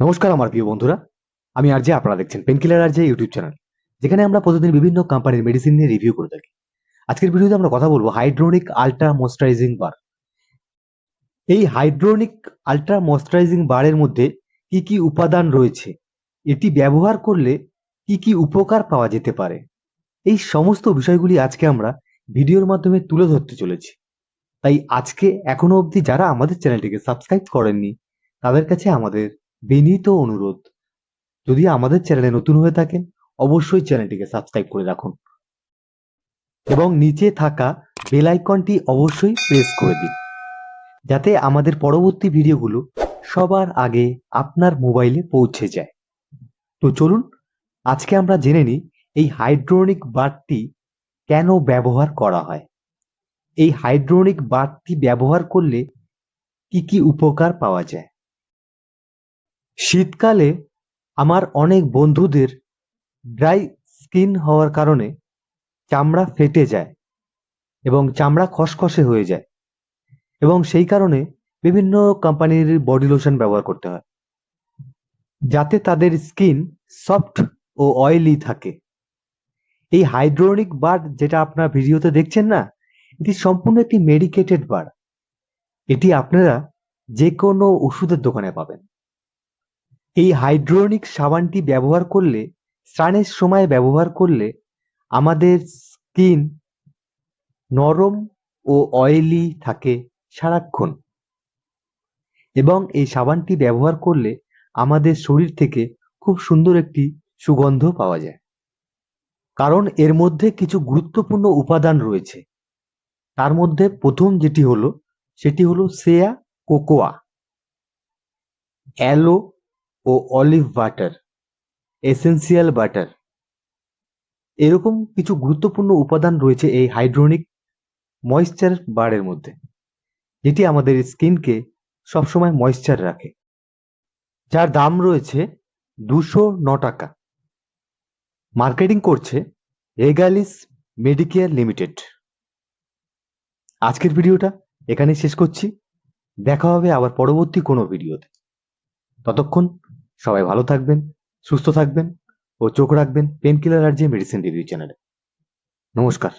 নমস্কার আমার প্রিয় বন্ধুরা। আমি আর যে আপনারা দেখছেন পেনকিলার আর যে ইউটিউব চ্যানেল যেখানে আমরা প্রতিদিন বিভিন্ন কোম্পানির মেডিসিন নিয়ে রিভিউ করে থাকি। আজকের ভিডিওতে আমরা কথা বলব হাইড্রোনিক আল্ট্রা ময়শ্চারাইজিং বার এই হাইড্রোনিক আল্ট্রা ময়শ্চারাইজিং বারের মধ্যে কি কি উপাদান রয়েছে? এটি ব্যবহার করলে কি কি উপকার পাওয়া যেতে পারে? এই সমস্ত বিষয়গুলি আজকে আমরা ভিডিওর মাধ্যমে তুলে ধরতে চলেছি। তাই আজকে এখনও অবধি যারা আমাদের চ্যানেলটিকে সাবস্ক্রাইব করেননি, তাদের কাছে আমাদের বিনীত অনুরোধ। যদি আমাদের চ্যানেলে নতুন হয়ে থাকেন, অবশ্যই চ্যানেলটিকে সাবস্ক্রাইব করে রাখুন। এবং নিচে থাকা বেল আইকনটি অবশ্যই প্রেস করে দিন। যাতে আমাদের পরবর্তী ভিডিওগুলো সবার আগে আপনার মোবাইলে পৌঁছে যায়। তো চলুন, আজকে আমরা জেনে নিই এই হাইড্রোনিক বারটি কেন ব্যবহার করা হয়। এই হাইড্রোনিক বারটি ব্যবহার করলে কি কি উপকার পাওয়া যায়? শীতকালে আমার অনেক বন্ধুদের ড্রাই স্কিন হওয়ার কারণে চামড়া ফেটে যায় এবং চামড়া খসখসে হয়ে যায় এবং সেই কারণে বিভিন্ন কোম্পানির বডি লোশন ব্যবহার করতে হয়, যাতে তাদের স্কিন সফট ও অয়েলি থাকে। এই হাইড্রোনিক বার যেটা আপনার ভিডিওতে দেখছেন না, এটি সম্পূর্ণ একটি মেডিকেটেড বার। এটি আপনারা যে কোনো ওষুধের দোকানে পাবেন। এই হাইড্রোনিক সাবানটি ব্যবহার করলে, স্নানের সময় ব্যবহার করলে আমাদের স্কিন নরম ও অয়েলি থাকে সারাক্ষণ। এবং এই সাবানটি ব্যবহার করলে আমাদের শরীর থেকে খুব সুন্দর একটি সুগন্ধ পাওয়া যায়। কারণ এর মধ্যে কিছু গুরুত্বপূর্ণ উপাদান রয়েছে। তার মধ্যে প্রথম যেটি হলো, সেটি হলো সেয়া কোকোয়া। অ্যালো ও অলিভ বাটার এসেন্সিয়াল বাটার এরকম কিছু গুরুত্বপূর্ণ উপাদান রয়েছে এই হাইড্রোনিক ময়েশ্চার বারের মধ্যে, যেটি আমাদের স্কিনকে সবসময় ময়েশ্চার রাখে। যার দাম রয়েছে দুশো ন টাকা। মার্কেটিং করছে রেগালিস মেডিকেয়ার লিমিটেড আজকের ভিডিওটা এখানেই শেষ করছি। দেখা হবে আবার পরবর্তী কোনো ভিডিওতে। ততক্ষণ সবাই ভালো থাকবেন, সুস্থ থাকবেন ও চোখ রাখবেন পেনকিলার আর যে মেডিসিন রিভিউ চ্যানেলে নমস্কার।